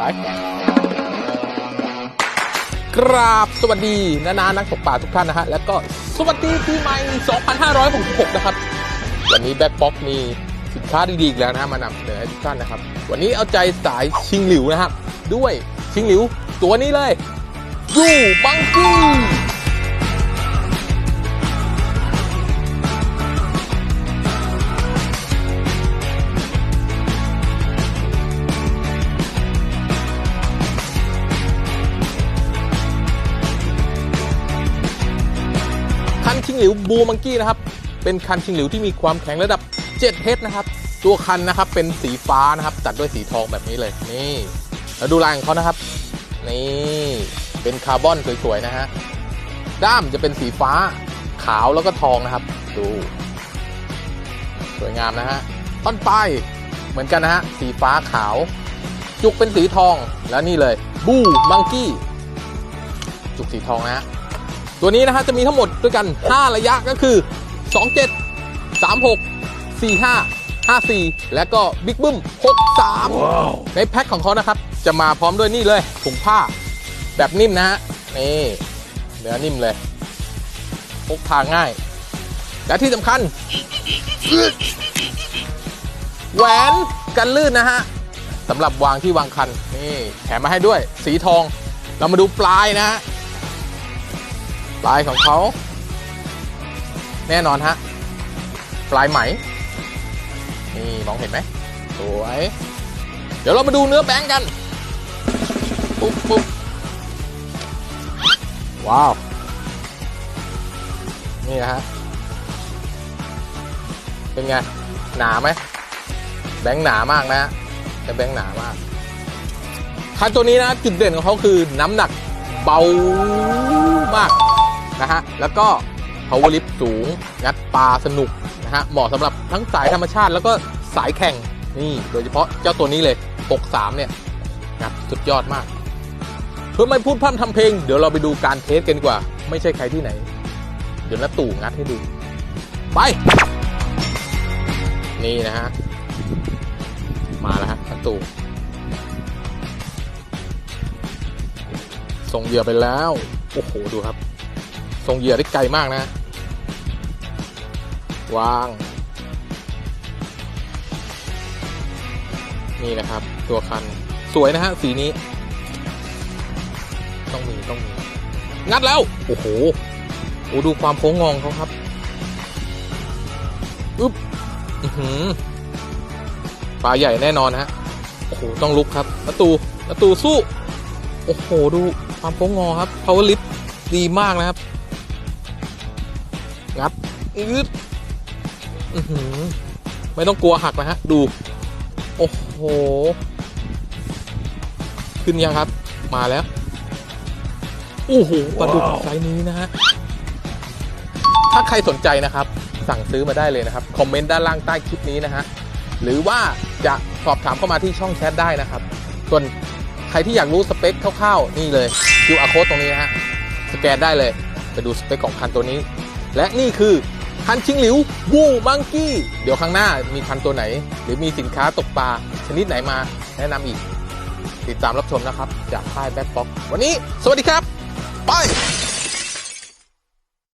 ไปกราบสวัสดีนานานักตกปลาทุกท่านนะฮะ แล้วก็สวัสดีปีใหม่ 2566 นะครับ วันนี้แบ็คบ็อกมีสินค้าดีๆอีกแล้วนะฮะมานำเสนอให้ทุกท่านนะครับ วันนี้เอาใจสายชิงหลิวนะครับ ด้วยชิงหลิวตัวนี้เลยยูบังกี้ ชิงหลิวบูมังกี้นะครับ เป็นคันชิงหลิวที่มีความแข็งระดับ 7 เฮดนะครับ ตัวคันนะครับเป็นสีฟ้านะครับ ตัดด้วยสีทองแบบนี้เลย นี่ แล้วดูลายของเขานะครับ นี่ เป็นคาร์บอนสวยๆนะฮะ ด้ามจะเป็นสีฟ้า ขาวแล้วก็ทองนะครับ ดู สวยงามนะฮะท่อนป้ายเหมือนกันนะฮะ สีฟ้าขาว จุกเป็นสีทอง แล้วนี่เลย บูมังกี้ จุกสีทองนะฮะ ตัวนี้นะฮะจะมีทั้งหมดด้วยกัน 5 ระยะก็คือ 27 36 45 54 และก็บิ๊กบึ้ม63 ในแพ็คของเขานะครับ จะมาพร้อมด้วยนี่เลยถุงผ้า แบบนิ่มนะฮะนี่เนื้อนิ่มเลยพกพาง่าย และที่สำคัญ แหวนกันลื่นนะฮะสำหรับวางที่วางคันนี่แถมมาให้ด้วยสีทอง เรามาดูปลายนะฮะ ปลายของเขาแน่นอนฮะ ปลายไหม นี่ มองเห็นไหม สวย เดี๋ยวเรามาดูเนื้อแบงก์กัน ปุ๊บปุ๊บว้าว นี่นะฮะ เป็นไง หนาไหม แบงค์หนามากนะฮะแต่แบงค์หนามากคันตัวนี้นะ จุดเด่นของเขาคือน้ำหนักเบามาก นะฮะแล้วก็ power lift สูงงัดปลาสนุกนะฮะเหมาะสำหรับทั้งสายธรรมชาติแล้วก็สายแข่งนี่โดยเฉพาะเจ้าตัวนี้เลย 63 เนี่ยงัดสุดยอดมากเพื่อไม่พูดพร่ำทำเพลง เดี๋ยวเราไปดูการเทสกันดีกว่า ไม่ใช่ใครที่ไหน เดี๋ยวน้าตู่งัดให้ดู ไป นี่นะฮะ มาแล้วฮะน้าตู่ส่งเหยื่อไปแล้ว โอ้โห ดูครับ ส่งเหยื่อได้ไกลมากนะ วาง นี่นะครับ ตัวคัน สวยนะฮะ สีนี้ ต้องมีต้องมี งัดแล้ว โอ้โหโอ้ดูความโค้งงองเขาครับอึ๊บอือหือปลาใหญ่แน่นอนฮะ โอ้โห ต้องลุกครับประตูประตูสู้ โอ้โห ดูความโค้งงอครับ power lift ดีมากนะครับ งัดอืดอื้อหือ ไม่ต้องกลัวหักนะฮะ ดู โอ้โห ขึ้นยังครับ มาแล้ว โอ้โหปลาดุกไซส์นี้นะฮะ ถ้าใครสนใจนะครับ สั่งซื้อมาได้เลยนะครับ คอมเมนต์ด้านล่างใต้คลิปนี้นะฮะ หรือว่าจะสอบถามเข้ามาที่ช่องแชทได้นะครับ ส่วนใครที่อยากรู้สเปคคร่าวๆ นี่เลย QR code ตรงนี้นะฮะ สแกนได้เลย ไปดูสเปคของคันตัวนี้ และนี่คือคันชิงหลิววูมังกี้ เดี๋ยวข้างหน้ามีคันตัวไหน หรือมีสินค้าตกปลาชนิดไหนมาแนะนำอีก ติดตามรับชมนะครับ จากค่ายแบ็คบ็อกวันนี้ สวัสดีครับ ไป